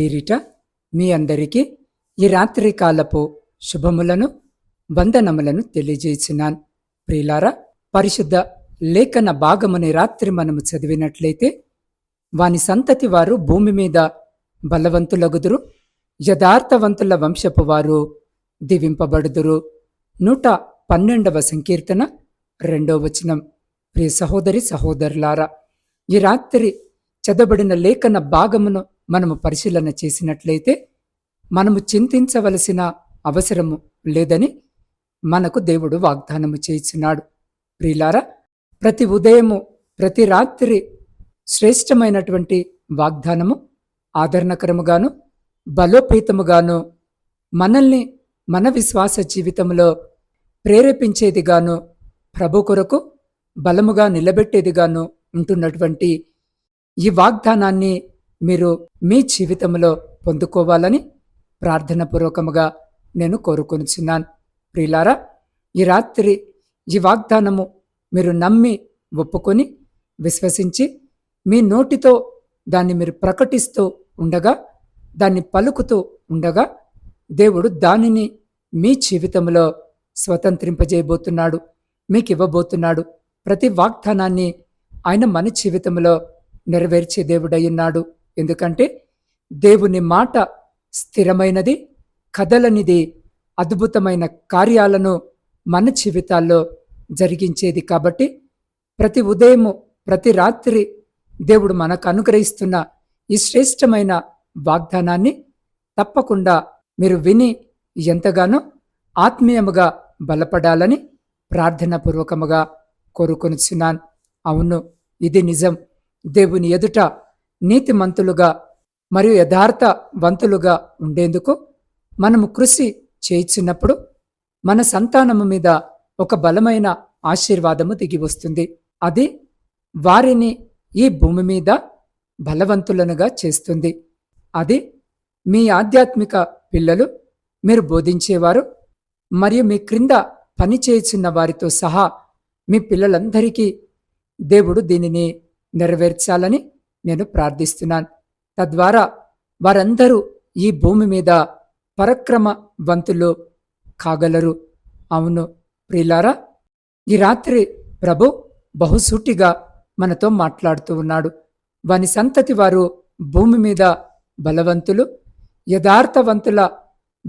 పేరిట మీ అందరికీ ఈ రాత్రి కాలపు శుభములను వందనములను తెలియజేసినాను. ప్రియులారా పరిశుద్ధ లేఖన భాగముని రాత్రి మనము చదివినట్లయితే వాని సంతతి వారు భూమి మీద బలవంతులగుదురు యథార్థవంతుల వంశపు వారు దివింపబడుదురు. నూట పన్నెండవ సంకీర్తన రెండవ వచనం. ప్రియ సహోదరి సహోదరులారా ఈ రాత్రి చదబడిన లేఖన భాగమును మనము పరిశీలన చేసినట్లయితే మనము చింతించవలసిన అవసరము లేదని మనకు దేవుడు వాగ్దానము చేసినాడు ప్రిలారా ప్రతి ఉదయము ప్రతి రాత్రి శ్రేష్టమైనటువంటి వాగ్దానము ఆదరణకరముగాను బలోపేతముగాను మనల్ని మన విశ్వాస జీవితంలో ప్రేరేపించేదిగాను ప్రభు కొరకు బలముగా నిలబెట్టేదిగాను ఉంటున్నటువంటి ఈ వాగ్దానాన్ని మీరు మీ జీవితంలో పొందుకోవాలని ప్రార్థనపూర్వకముగా నేను కోరుకొనిచున్నాను. ప్రియులారా ఈ రాత్రి ఈ వాగ్దానము మీరు నమ్మి ఒప్పుకొని విశ్వసించి మీ నోటితో దాన్ని మీరు ప్రకటిస్తూ ఉండగా దాన్ని పలుకుతూ ఉండగా దేవుడు దానిని మీ జీవితంలో స్వతంత్రింపజేయబోతున్నాడు మీకు ఇవ్వబోతున్నాడు. ప్రతి వాగ్దానాన్ని ఆయన మన జీవితంలో నెరవేర్చే దేవుడయ్యున్నాడు ఎందుకంటే దేవుని మాట స్థిరమైనది కదలనిది అద్భుతమైన కార్యాలను మన జీవితాల్లో జరిగించేది కాబట్టి ప్రతి ఉదయము ప్రతి రాత్రి దేవుడు మనకు అనుగ్రహిస్తున్న ఈ శ్రేష్టమైన వాగ్దానాన్ని తప్పకుండా మీరు విని ఎంతగానో ఆత్మీయముగా బలపడాలని ప్రార్థనాపూర్వకముగా కోరుకొనిచున్నాను. అవును ఇది నిజం. దేవుని ఎదుట నీతిమంతులుగా మరియు యథార్థవంతులుగా ఉండేందుకు మనము కృషి చేయించినప్పుడు మన సంతానము మీద ఒక బలమైన ఆశీర్వాదము దిగి వస్తుంది. అది వారిని ఈ భూమి మీద బలవంతులనుగా చేస్తుంది. అది మీ ఆధ్యాత్మిక పిల్లలు మీరు బోధించేవారు మరియు మీ క్రింద పనిచేయుచున్న వారితో సహా మీ పిల్లలందరికీ దేవుడు దీనిని నెరవేర్చాలని నేను ప్రార్థిస్తున్నాను. తద్వారా వారందరూ ఈ భూమి మీద పరక్రమవంతులు కాగలరు. అవును ప్రిలారా ఈ రాత్రి ప్రభు బహుసూటిగా మనతో మాట్లాడుతూ ఉన్నాడు. వాని సంతతి వారు భూమి మీద బలవంతులు యథార్థవంతుల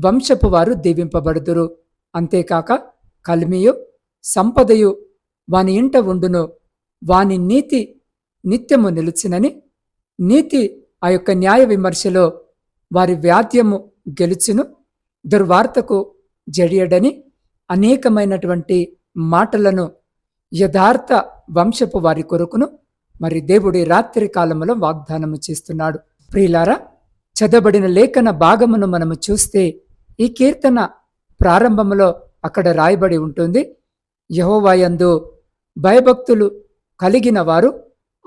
వంశపు వారు దీవింపబడుదురు. అంతేకాక కలిమియు సంపదయు వాని ఇంట ఉండును. వాని నీతి నిత్యము నిలుచునని నీతి ఆ యొక్క న్యాయ విమర్శలో వారి వ్యాధ్యము గెలుచును దుర్వార్తకు జడియడని అనేకమైనటువంటి మాటలను యథార్థ వంశపు వారి కొరకును మరి దేవుడి రాత్రి కాలములో వాగ్దానము చేస్తున్నాడు. ప్రియులారా చదవబడిన లేఖన భాగమును మనము చూస్తే ఈ కీర్తన ప్రారంభములో అక్కడ రాయబడి ఉంటుంది. యహోవాయందు భయభక్తులు కలిగిన వారు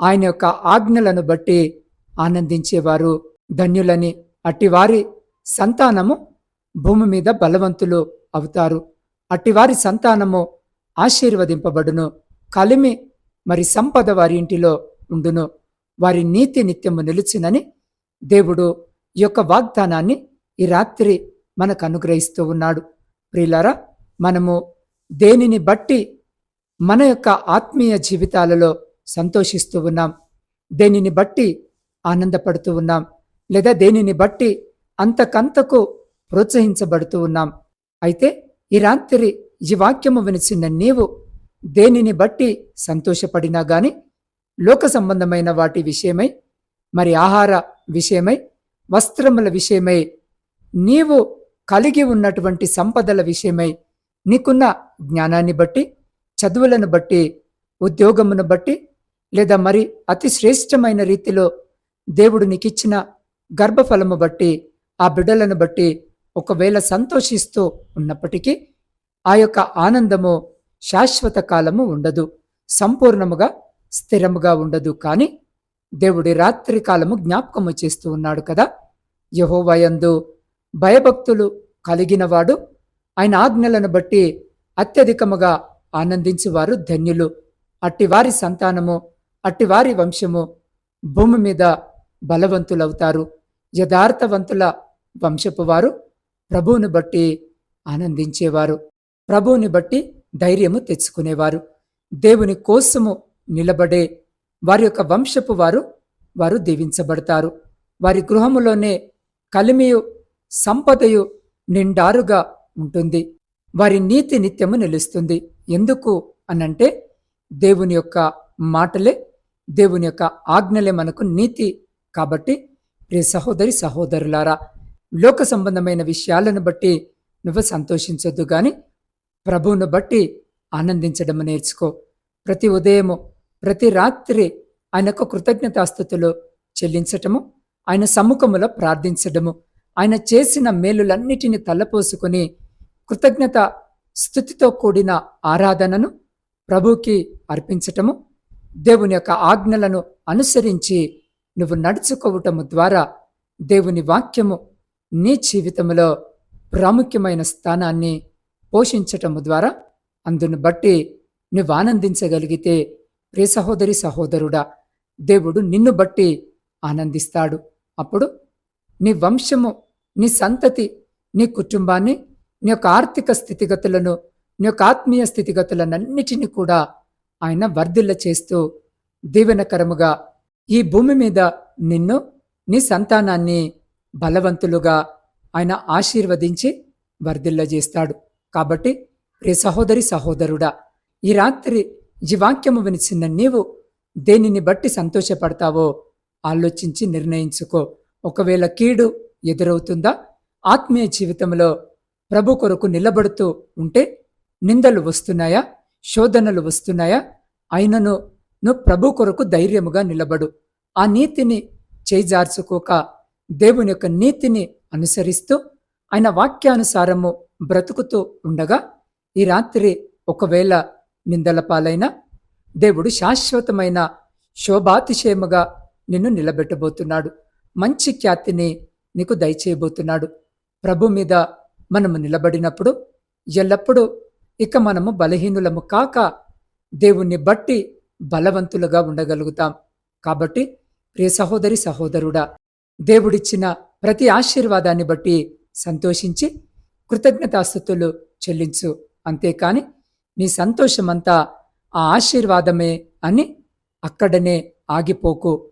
ఆయన యొక్క ఆజ్ఞలను బట్టి ఆనందించేవారు. ధన్యులని అట్టివారి సంతానము భూమి మీద బలవంతులు అవుతారు. అట్టివారి సంతానము ఆశీర్వదింపబడును. కలిమి మరి సంపద వారి ఇంటిలో ఉండును. వారి నీతి నిత్యము నిలుచునని దేవుడు ఈ యొక్క వాగ్దానాన్ని ఈ రాత్రి మనకు అనుగ్రహిస్తూ ఉన్నాడు. ప్రియులారా మనము దేనిని బట్టి మన యొక్క ఆత్మీయ జీవితాలలో సంతోషిస్తూ ఉన్నాం. దేనిని బట్టి ఆనందపడుతూ ఉన్నాం లేదా దేనిని బట్టి అంతకంతకు ప్రోత్సహించబడుతూ ఉన్నాం. అయితే ఈ రాత్రి ఈ వాక్యము వినిచిన నీవు దేనిని బట్టి సంతోషపడినా గాని లోక సంబంధమైన వాటి విషయమై మరి ఆహార విషయమై వస్త్రముల విషయమై నీవు కలిగి ఉన్నటువంటి సంపదల విషయమై నీకున్న జ్ఞానాన్ని బట్టి చదువులను బట్టి ఉద్యోగమును బట్టి లేదా మరి అతి శ్రేష్టమైన రీతిలో దేవుడు నీకిచ్చిన గర్భఫలము బట్టి ఆ బిడ్డలను బట్టి ఒకవేళ సంతోషిస్తూ ఉన్నప్పటికీ ఆ యొక్క ఆనందము శాశ్వత కాలము ఉండదు. సంపూర్ణముగా స్థిరముగా ఉండదు. కానీ దేవుడి రాత్రి కాలము జ్ఞాపకము చేస్తూ ఉన్నాడు కదా. యహోవయందు భయభక్తులు కలిగినవాడు ఆయన ఆజ్ఞలను బట్టి అత్యధికముగా ఆనందించువారు ధన్యులు. అట్టివారి సంతానము అట్టివారి వంశము భూమి మీద బలవంతులవుతారు. యథార్థవంతుల వంశపు వారు ప్రభువుని బట్టి ఆనందించేవారు. ప్రభువుని బట్టి ధైర్యము తెచ్చుకునేవారు. దేవుని కోసము నిలబడే వారి యొక్క వంశపు వారు వారు దీవించబడతారు. వారి గృహములోనే కలిమియు సంపదయు నిండారుగా ఉంటుంది. వారి నీతి నిత్యము నిలుస్తుంది. ఎందుకు అనంటే దేవుని యొక్క మాటలే దేవుని యొక్క ఆజ్ఞలే మనకు నీతి కాబట్టి ప్రియ సహోదరి సహోదరులారా లోక సంబంధమైన విషయాలను బట్టి నువ్వు సంతోషించొద్దు కానీ ప్రభువును బట్టి ఆనందించడం నేర్చుకో. ప్రతి ఉదయము ప్రతి రాత్రి ఆయనకు కృతజ్ఞతాస్థుతులు చెల్లించటము ఆయన సమ్ముఖములో ప్రార్థించడము ఆయన చేసిన మేలులన్నిటిని తలపోసుకొని కృతజ్ఞత స్థుతితో కూడిన ఆరాధనను ప్రభుకి అర్పించటము దేవుని యొక్క ఆజ్ఞలను అనుసరించి నువ్వు నడుచుకోవటము ద్వారా దేవుని వాక్యము నీ జీవితంలో ప్రాముఖ్యమైన స్థానాన్ని పోషించటము ద్వారా అందును బట్టి నువ్వు ఆనందించగలిగితే ప్రియ సహోదరి సహోదరుడా దేవుడు నిన్ను బట్టి ఆనందిస్తాడు. అప్పుడు నీ వంశము నీ సంతతి నీ కుటుంబాన్ని నీ యొక్క ఆర్థిక స్థితిగతులను నీ యొక్క ఆత్మీయ స్థితిగతులనన్నిటినీ కూడా ఆయన వర్ధిల్ల చేస్తూ దీవెనకరముగా ఈ భూమి మీద నిన్ను నీ సంతానాన్ని బలవంతులుగా ఆయన ఆశీర్వదించి వర్ధిల్లజేస్తాడు కాబట్టి రే సహోదరి సహోదరుడా ఈ రాత్రి ఈ వాక్యము వినిచిన నీవు దేనిని బట్టి సంతోషపడతావో ఆలోచించి నిర్ణయించుకో. ఒకవేళ కీడు ఎదురవుతుందా ఆత్మీయ జీవితంలో ప్రభు కొరకు నిలబడుతూ ఉంటే నిందలు వస్తున్నాయా? శోధనలు వస్తున్నాయా? అయినను నువ్వు ప్రభు కొరకు ధైర్యముగా నిలబడు. ఆ నీతిని చేజార్చుకోక దేవుని యొక్క నీతిని అనుసరిస్తూ ఆయన వాక్యానుసారము బ్రతుకుతూ ఉండగా ఈ రాత్రి ఒకవేళ నిందల పాలైన దేవుడు శాశ్వతమైన శోభాతిశయముగా నిన్ను నిలబెట్టబోతున్నాడు. మంచి ఖ్యాతిని నీకు దయచేయబోతున్నాడు. ప్రభు మీద మనము నిలబడినప్పుడు ఎల్లప్పుడూ ఇక మనము బలహీనులము కాక దేవుణ్ణి బట్టి బలవంతులుగా ఉండగలుగుతాం. కాబట్టి ప్రియ సహోదరి సహోదరుడా దేవుడిచ్చిన ప్రతి ఆశీర్వాదాన్ని బట్టి సంతోషించి కృతజ్ఞతాస్థుతులు చెల్లించు. అంతేకాని నీ సంతోషమంతా ఆ ఆశీర్వాదమే అని అక్కడనే ఆగిపోకు.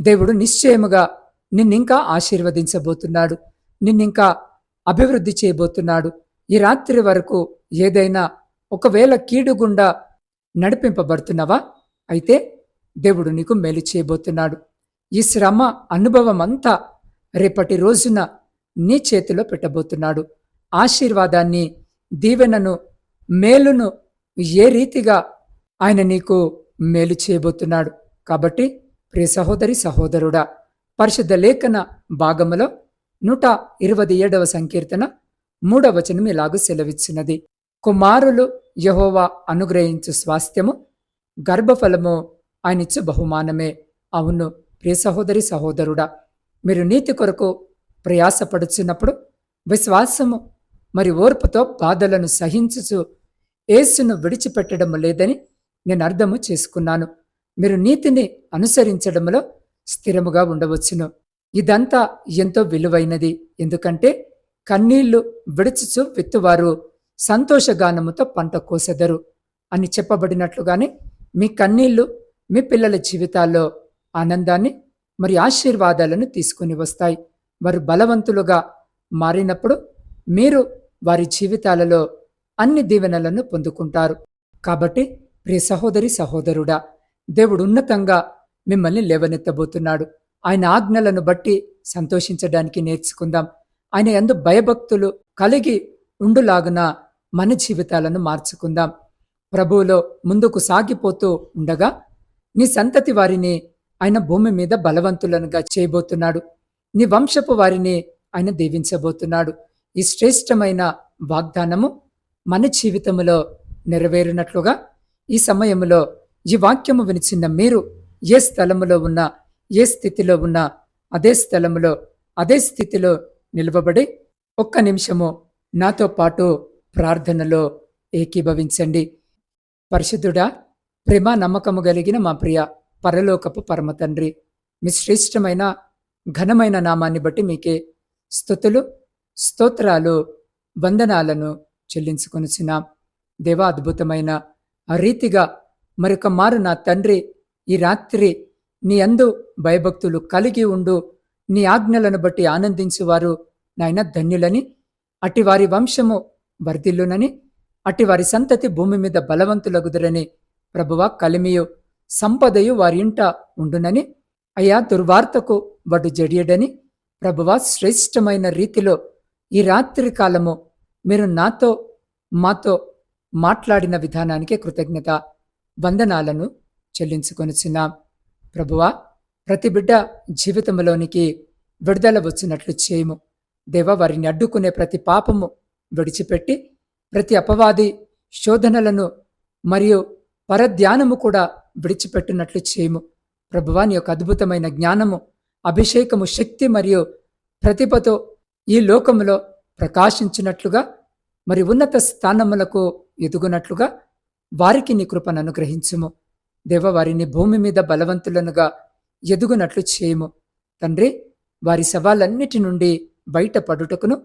దేవుడు నిశ్చయముగా నిన్నింకా ఆశీర్వదించబోతున్నాడు. నిన్నింకా అభివృద్ధి చేయబోతున్నాడు. ఈ రాత్రి వరకు ఏదైనా ఒకవేళ కీడుగుండా నడిపింపబడుతున్నావా? అయితే దేవుడు నీకు మేలు చేయబోతున్నాడు. ఈ శ్రమ అనుభవం అంతా రేపటి రోజున నీ చేతిలో పెట్టబోతున్నాడు. ఆశీర్వాదాన్ని దీవెనను మేలును ఏ రీతిగా ఆయన నీకు మేలు చేయబోతున్నాడు? కాబట్టి ప్రియ సహోదరి సహోదరుడా పరిశుద్ధ లేఖన భాగములో నూట ఇరవై ఏడవ సంకీర్తన మూడవ వచనం ఇలాగూ సెలవిచ్చినది. కుమారులు యహోవా అనుగ్రహించు స్వాస్థ్యము గర్భఫలము ఆయనిచ్చు బహుమానమే. అవును ప్రియ సహోదరి సహోదరుడా మీరు నీతి కొరకు ప్రయాసపడుచున్నప్పుడు విశ్వాసము మరి ఓర్పుతో బాధలను సహించుచు ఏసును విడిచిపెట్టడం లేదని నేను అర్థము చేసుకున్నాను. మీరు నీతిని అనుసరించడంలో స్థిరముగా ఉండవచ్చును. ఇదంతా ఎంతో విలువైనది. ఎందుకంటే కన్నీళ్ళు విడుచుచు విత్తువారు సంతోషగానముతో పంట కోసెదరు అని చెప్పబడినట్లుగానే మీ కన్నీళ్ళు మీ పిల్లల జీవితాల్లో ఆనందాన్ని మరి ఆశీర్వాదాలను తీసుకుని వస్తాయి. వారు బలవంతులుగా మారినప్పుడు మీరు వారి జీవితాలలో అన్ని దీవెనలను పొందుకుంటారు. కాబట్టి ప్రియ సహోదరి సహోదరుడా దేవుడు ఉన్నతంగా మిమ్మల్ని లేవనెత్తబోతున్నాడు. ఆయన ఆజ్ఞలను బట్టి సంతోషించడానికి నేర్చుకుందాం. ఆయన ఎందు భయభక్తులు కలిగి ఉండులాగున మన జీవితాలను మార్చుకుందాం. ప్రభువులో ముందుకు సాగిపోతూ ఉండగా నీ సంతతి వారిని ఆయన భూమి మీద బలవంతులనుగా చేయబోతున్నాడు. నీ వంశపు వారిని ఆయన దీవించబోతున్నాడు. ఈ శ్రేష్టమైన వాగ్దానము మన జీవితములో నెరవేరినట్లుగా ఈ సమయంలో ఈ వాక్యము వినిచిన్న మీరు ఏ స్థలములో ఉన్నా ఏ స్థితిలో ఉన్నా అదే స్థలములో అదే స్థితిలో నిలవబడి ఒక్క నిమిషము నాతో పాటు ప్రార్థనలో ఏకీభవించండి. పరిశుద్ధుడా ప్రేమ నమ్మకము కలిగిన మా ప్రియ పరలోకపు పరమ తండ్రి మీ శ్రేష్టమైన ఘనమైన నామాన్ని బట్టి మీకే స్థుతులు స్తోత్రాలు వందనాలను చెల్లించుకొనిచున్నాం. దేవా అద్భుతమైన ఆ రీతిగా మరొక మారు నా తండ్రి ఈ రాత్రి నీ అందు భయభక్తులు కలిగి ఉండు నీ ఆజ్ఞలను బట్టి ఆనందించువారు నాయన ధన్యులని. అటివారి వంశము వర్ధిల్లునని అటివారి సంతతి భూమి మీద బలవంతులగుదురని ప్రభువ కలిమియు సంపదయు వారి ఇంట ఉండునని. అయా దుర్వార్తకు వాడు జడియడని ప్రభువ శ్రేష్టమైన రీతిలో ఈ రాత్రి కాలము మీరు నాతో మాతో మాట్లాడిన విధానానికే కృతజ్ఞత వందనాలను చెల్లించుకొనిచున్నాం. ప్రభువా ప్రతి బిడ్డ జీవితంలోనికి విడుదల వచ్చినట్లు చేయము. దేవ వారిని అడ్డుకునే ప్రతి పాపము విడిచిపెట్టి ప్రతి అపవాది శోధనలను మరియు పరధ్యానము కూడా విడిచిపెట్టినట్లు చేయము. ప్రభువాని యొక్క అద్భుతమైన జ్ఞానము అభిషేకము శక్తి మరియు ప్రతిభతో ఈ లోకములో ప్రకాశించినట్లుగా మరి ఉన్నత స్థానములకు ఎదుగునట్లుగా వారికి నీ కృపను అనుగ్రహించుము. దేవ వారిని భూమి మీద బలవంతులనుగా ఎదుగునట్లు చేయము. తండ్రి వారి సవాలన్నిటి నుండి బయటపడుటకును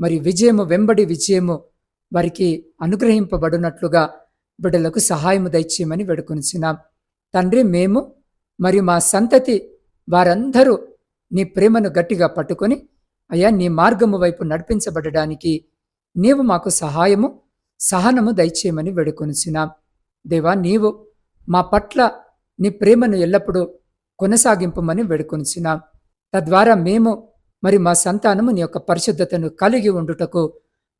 మరి విజయము వెంబడి విజయము వారికి అనుగ్రహింపబడినట్లుగా బిడ్డలకు సహాయము దయచేయమని వేడుకొనిచున్నాం. తండ్రి మేము మరియు మా సంతతి వారందరూ నీ ప్రేమను గట్టిగా పట్టుకొని అయ్యా నీ మార్గము వైపు నడిపించబడడానికి నీవు మాకు సహాయము సహనము దయచేయమని వేడుకొనిచున్నాం. దేవా నీవు మా పట్ల నీ ప్రేమను ఎల్లప్పుడూ కొనసాగింపమని వేడుకొనిచున్నాం. తద్వారా మేము మరి మా సంతానము నీ యొక్క పరిశుద్ధతను కలిగి ఉండుటకు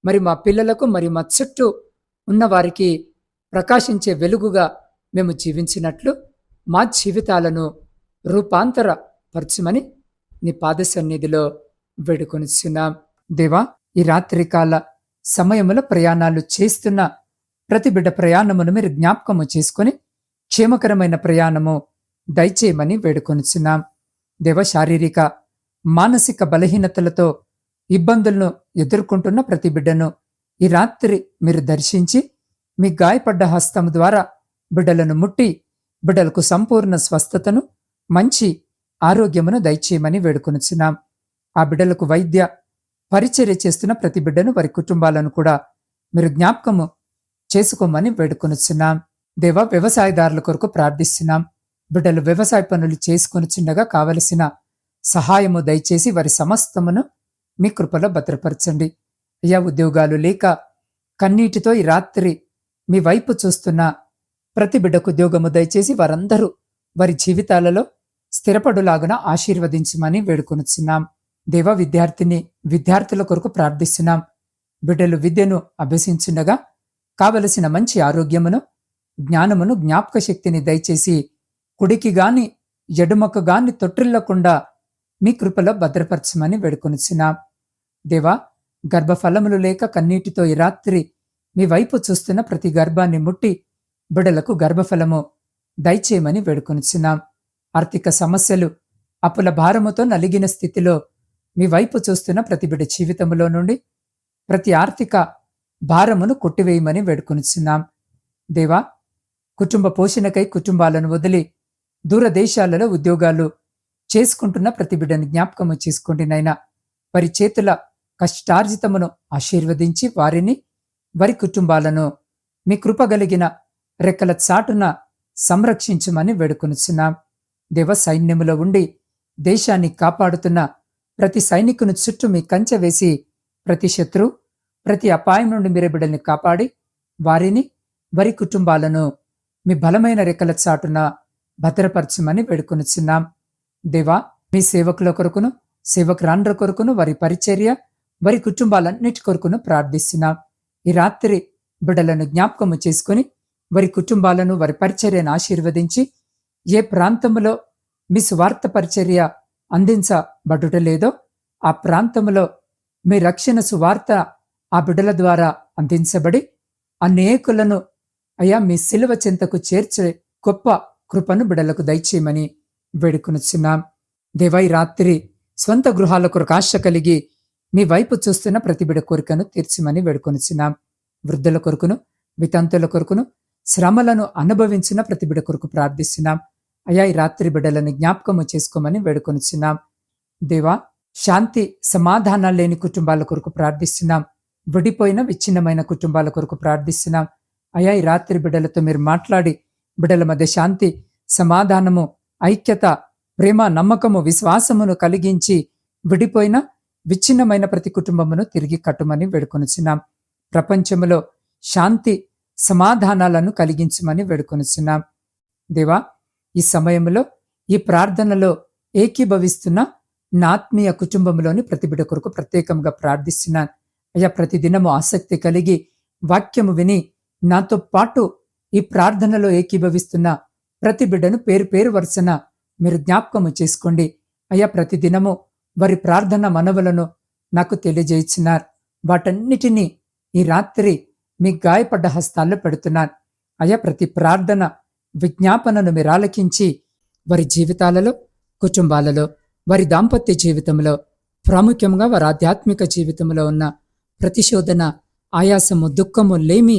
మరి మా పిల్లలకు మరి మా చుట్టూ ఉన్నవారికి ప్రకాశించే వెలుగుగా మేము జీవించినట్లు మా జీవితాలను రూపాంతర పరచమని నీ పాద సన్నిధిలో వేడుకొనిచున్నాం. దేవా ఈ రాత్రికాల సమయములో ప్రయాణాలు చేస్తున్న ప్రతి బిడ్డ ప్రయాణమును మీరు జ్ఞాపకము చేసుకొని క్షేమకరమైన ప్రయాణము దయచేయమని వేడుకొనిచున్నాం. దేవ శారీరక మానసిక బలహీనతలతో ఇబ్బందులను ఎదుర్కొంటున్న ప్రతి బిడ్డను ఈ రాత్రి మీరు దర్శించి మీ గాయపడ్డ హస్తం ద్వారా బిడ్డలను ముట్టి బిడ్డలకు సంపూర్ణ స్వస్థతను మంచి ఆరోగ్యమును దయచేయమని వేడుకొనిచున్నాం. ఆ బిడ్డలకు వైద్య పరిచర్య చేస్తున్న ప్రతి బిడ్డను వారి కుటుంబాలను కూడా మీరు జ్ఞాపకము చేసుకోమని వేడుకొనిచున్నాం. దేవ వ్యవసాయదారుల కొరకు ప్రార్థిస్తున్నాం. బిడ్డలు వ్యవసాయ పనులు చేసుకొని చిన్నగా కావలసిన సహాయము దయచేసి వారి సమస్తమును మీ కృపలో భద్రపరచండి. అయ్యా ఉద్యోగాలు లేక కన్నీటితో ఈ రాత్రి మీ వైపు చూస్తున్న ప్రతి బిడ్డకు ఉద్యోగము దయచేసి వారందరూ వారి జీవితాలలో స్థిరపడులాగున ఆశీర్వదించమని వేడుకొనుచున్నాం. దేవ విద్యార్థిని విద్యార్థుల కొరకు ప్రార్థిస్తున్నాం. బిడ్డలు విద్యను అభ్యసించుండగా కావలసిన మంచి ఆరోగ్యమును జ్ఞానమును జ్ఞాపక శక్తిని దయచేసి కుడికి గాని ఎడుమకు గాని తొట్టిల్లకుండా మీ కృపలో భద్రపరచమని వేడుకొనిచున్నాం. దేవా గర్భఫలములు లేక కన్నీటితో ఈ రాత్రి మీ వైపు చూస్తున్న ప్రతి గర్భాన్ని ముట్టి బిడలకు గర్భఫలము దయచేయమని వేడుకొనిచున్నాం. ఆర్థిక సమస్యలు అప్పుల భారముతో నలిగిన స్థితిలో మీ వైపు చూస్తున్న ప్రతి బిడ జీవితంలో నుండి ప్రతి ఆర్థిక భారమును కొట్టివేయమని వేడుకొనిచున్నాం. దేవా కుటుంబ పోషణకై కుటుంబాలను వదిలి దూరదేశాలలో ఉద్యోగాలు చేసుకుంటున్న ప్రతి బిడ్డని జ్ఞాపకము చేసుకోండి నైనా వారి చేతుల కష్టార్జితమును ఆశీర్వదించి వారిని వారి కుటుంబాలను మీ కృపగలిగిన రెక్కల చాటున సంరక్షించమని వేడుకొనుచున్నాం. దేవ సైన్యములో ఉండి దేశాన్ని కాపాడుతున్న ప్రతి సైనికుని చుట్టూ మీ కంచె వేసి ప్రతి శత్రు ప్రతి అపాయం నుండి మీరే బిడ్డల్ని కాపాడి వారిని వారి కుటుంబాలను మీ బలమైన రెక్కల చాటున భద్రపరచమని వేడుకొనిచున్నాం దేవా మీ సేవకుల కొరకును సేవకురాండ్ర కొరకును వారి పరిచర్య వారి కుటుంబాలన్నిటి కొరకును ప్రార్థిస్తున్నాం. ఈ రాత్రి బిడ్డలను జ్ఞాపకము చేసుకుని వారి కుటుంబాలను వారి పరిచర్యను ఆశీర్వదించి ఏ ప్రాంతంలో మీ స్వార్థ పరిచర్య అందించబడుట లేదో ఆ ప్రాంతంలో మీ రక్షణ సువార్త ఆ బిడ్డల ద్వారా అందించబడి అనేకులను అయా మీ శిలువ చెంతకు చేర్చే గొప్ప కృపను బిడలకు దయచేయమని వేడుకొనుచున్నాం. దేవై రాత్రి స్వంత గృహాల కొరకు ఆశ కలిగి మీ వైపు చూస్తున్న ప్రతి బిడ కోరికను తీర్చమని వేడుకొనుచున్నాం. వృద్ధుల కొరకును వితంతుల కొరకును శ్రమలను అనుభవించిన ప్రతి బిడ కొరకు ప్రార్థిస్తున్నాం. అయా ఈ రాత్రి బిడ్డలను జ్ఞాపకము చేసుకోమని వేడుకొనుచున్నాం. దేవా శాంతి సమాధానాలు లేని కుటుంబాల కొరకు ప్రార్థిస్తున్నాం. విడిపోయిన విచ్ఛిన్నమైన కుటుంబాల కొరకు ప్రార్థిస్తున్నాం. అయా ఈ రాత్రి బిడ్డలతో మీరు మాట్లాడి బిడ్డల మధ్య శాంతి సమాధానము ఐక్యత ప్రేమ నమ్మకము విశ్వాసమును కలిగించి విడిపోయిన విచ్ఛిన్నమైన ప్రతి కుటుంబమును తిరిగి కట్టుమని వేడుకొనుచున్నాం. ప్రపంచములో శాంతి సమాధానాలను కలిగించమని వేడుకొనుచున్నాం. దేవా ఈ సమయంలో ఈ ప్రార్థనలో ఏకీభవిస్తున్న నా ఆత్మీయ కుటుంబంలోని ప్రతి బిడ్డ కొరకు ప్రత్యేకంగా ప్రార్థిస్తున్నాను. అయ్యా ప్రతిదినము ఆసక్తి కలిగి వాక్యము విని నాతో పాటు ఈ ప్రార్థనలో ఏకీభవిస్తున్న ప్రతి బిడ్డను పేరు పేరు వరుసన మీరు జ్ఞాపకము చేసుకోండి. అయ్యా ప్రతిదినము వారి ప్రార్థన మనవులను నాకు తెలియజేయించినారు వాటన్నిటినీ ఈ రాత్రి మీ గాయపడ్డ హస్తాల్లో పెడుతున్నాను అయ్యా ప్రతి ప్రార్థన విజ్ఞాపనను మీరు ఆలకించి వారి జీవితాలలో కుటుంబాలలో వారి దాంపత్య జీవితంలో ప్రాముఖ్యంగా వారి ఆధ్యాత్మిక జీవితంలో ఉన్న ప్రతిశోధన ఆయాసము దుఃఖము లేమి